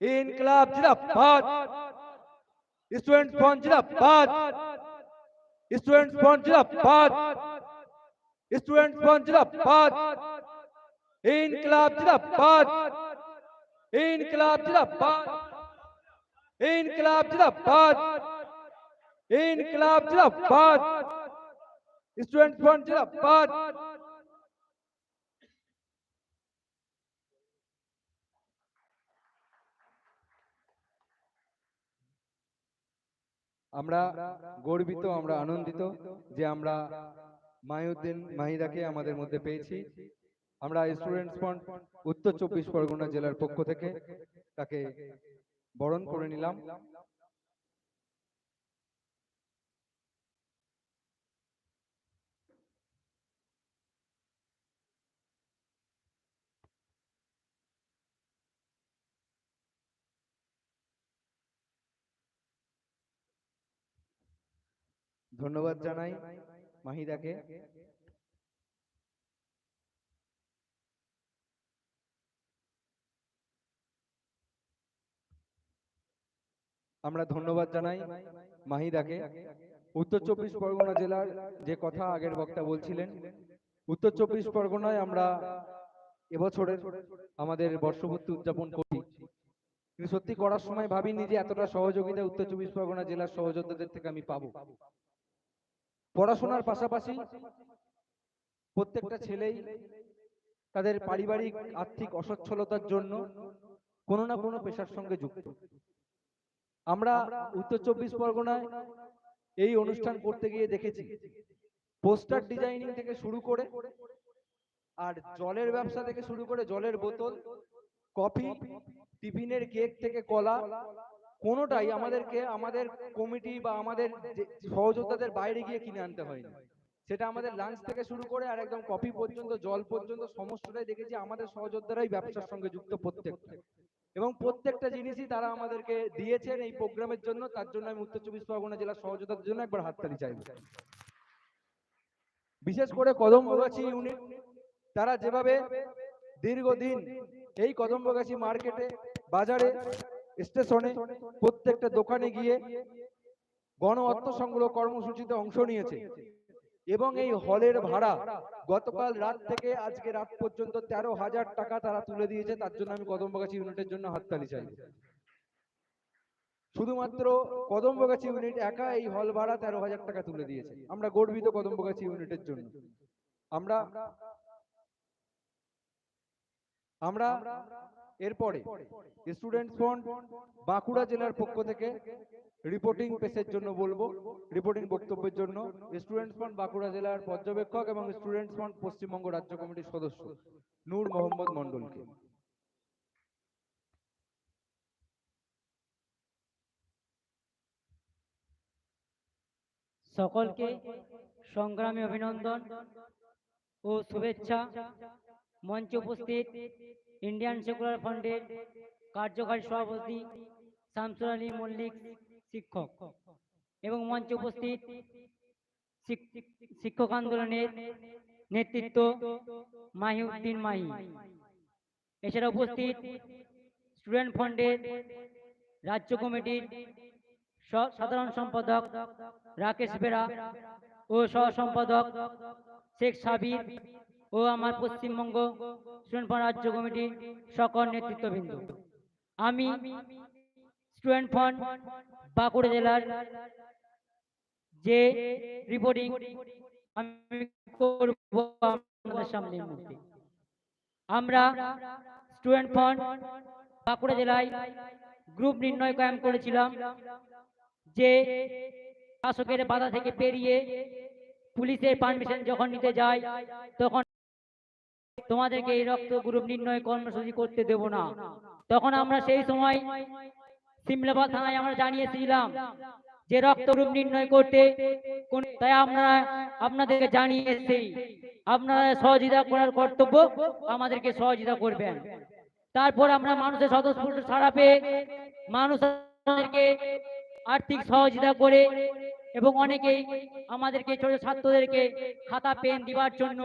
इनकलाब जिंदाबाद। Student from जिंदाबाद। स्टूडेंट फ्रॉम जिंदाबाद। स्टूडेंट फ्रॉम जिंदाबाद। इनकलाब जिंदाबाद। इनकलाब जिंदाबाद। इनकलाब जिंदाबाद। इनकलाब जिंदाबाद। स्टूडेंट फ्रॉम जिंदाबाद। আমরা গর্বিত, আমরা আনন্দিত যে আমরা মাহিউদ্দিন মাহিদাকে আমাদের মধ্যে পেয়েছি। আমরা স্টুডেন্টস ফ্রন্ট উত্তর চব্বিশ পরগনা জেলার পক্ষ থেকে তাকে বরণ করে নিলাম। ধন্যবাদ জানাই মাহিদাকে। আমরা ধন্যবাদ জানাই মাহিদাকে। উত্তর চব্বিশ পরগনা জেলার যে কথা আগের বক্তা বলছিলেন, উত্তর চব্বিশ পরগনায় আমরা এবছরের আমাদের বর্ষপূর্তি উদযাপন করি কিন্তু সত্যি করার সময় ভাবিনি যে এতটা সহযোগিতা উত্তর চব্বিশ পরগনা জেলার সহযোদ্ধাদের থেকে আমি পাবো। পড়াশোনার পাশাপাশি প্রত্যেকটা ছেলেই তাদের পারিবারিক আর্থিক অসচ্ছলতার জন্য কোনো না কোনো পেশার সঙ্গে যুক্ত। আমরা উত্তর চব্বিশ পরগনায় এই অনুষ্ঠান করতে গিয়ে দেখেছি। পোস্টার ডিজাইনিং থেকে শুরু করে আর জলের ব্যবসা থেকে শুরু করে জলের বোতল, কফি, টিফিনের কেক থেকে কলা কোনোটাই আমাদেরকে, আমাদের কমিটি বা আমাদের সহযোদ্ধাদের বাইরে গিয়ে কিনে আনতে হয়নি। সেটা আমাদের লাঞ্চ থেকে শুরু করে আর একদম কফি পর্যন্ত, জল পর্যন্ত, সমস্তটাই দেখেছি আমাদের সহযোদ্ধারাই ব্যবসার সঙ্গে যুক্ত প্রত্যেকটা। এবং প্রত্যেকটা জিনিসই তারা আমাদেরকে দিয়েছেন এই প্রোগ্রামের জন্য। তার জন্য আমি উত্তর চব্বিশ পরগনা জেলার সহযোদ্ধাদের জন্য একবার হাততালি চাইব। বিশেষ করে কদমগাছি ইউনিট তারা যেভাবে দীর্ঘদিন এই কদমগাছি মার্কেটে বাজারে স্টেশনে প্রত্যেকটা দোকানে গিয়ে গণ অর্থ সংগ্রহ কর্মসূচিতে অংশ নিয়েছে। এবং এই হলের ভাড়া গতকাল রাত থেকে আজকে রাত পর্যন্ত তেরো হাজার টাকা তারা তুলে দিয়েছে, তার জন্য আমি কদমবাগাছি ইউনিটের জন্য হাততালি চাই। শুধুমাত্র কদমবাগাছি ইউনিট একা এই হল ভাড়া তেরো হাজার টাকা তুলে দিয়েছে। আমরা গর্বিত কদমবাগাছি ইউনিটের জন্য। আমরা আমরা এরপরে স্টুডেন্ট ফ্রন্ট বাঁকুড়া জেলার পক্ষ থেকে রিপোর্টিং পেশের জন্য বলব রিপোর্টিং বক্তব্যের জন্য স্টুডেন্ট ফ্রন্ট বাঁকুড়া জেলার পর্যবেক্ষক এবং স্টুডেন্ট ফ্রন্ট পশ্চিমবঙ্গ রাজ্য কমিটির সদস্য নূর মোহাম্মদ মন্ডলকে সকলকে সংগ্রামী অভিনন্দন ও শুভেচ্ছা। মঞ্চে উপস্থিত ইন্ডিয়ান সেকুলার ফান্ডের কার্যকারী সভাপতি শামসুর আলী মল্লিক শিক্ষক। এবং মঞ্চে উপস্থিত শিক্ষক আন্দোলনের নেতৃত্ব মাহিউদ্দিন মাহি। এছাড়া উপস্থিত স্টুডেন্ট ফান্ডের রাজ্য কমিটির সাধারণ সম্পাদক রাকেশ বেরা ও সহ সম্পাদক শেখ সাবির ও আমার পশ্চিমবঙ্গ স্টুডেন্ট ফান্ড রাজ্য কমিটির সকল নেতৃত্ববৃন্দ। আমি স্টুডেন্ট ফান্ড বাঁকুড়া জেলার যে রিপোর্টিং আমি করব আপনাদের সামনে মুহূর্তে। আমরা স্টুডেন্ট ফান্ড বাঁকুড়া জেলায় গ্রুপ নির্ণয় কায়েম করেছিলাম যে শাসকের বাধা থেকে পেরিয়ে পুলিশের পারমিশন যখন নিতে যায়, তখন তোমাদেরকে এই রক্ত গ্রুপ নির্ণয় কর্মসূচি করতে দেব না। তখন আমরা সেই সময় সিমলাবাদ থানায় আমরা জানিয়েছিলাম যে রক্ত গ্রুপ নির্ণয় করতে তাই আমরা আপনাদেরকে জানিয়ে এসেছি আপনারা সহযোগিতা করার কর্তব্য আমাদেরকে সহযোগিতা করবেন। তারপর আমরা মানুষের স্বতঃস্ফূর্ত ছাড়া পেয়ে মানুষ আর্থিক সহযোগিতা করে এবং অনেকেই আমাদেরকে ছোট ছাত্রদেরকে খাতা, পেন দিবার জন্য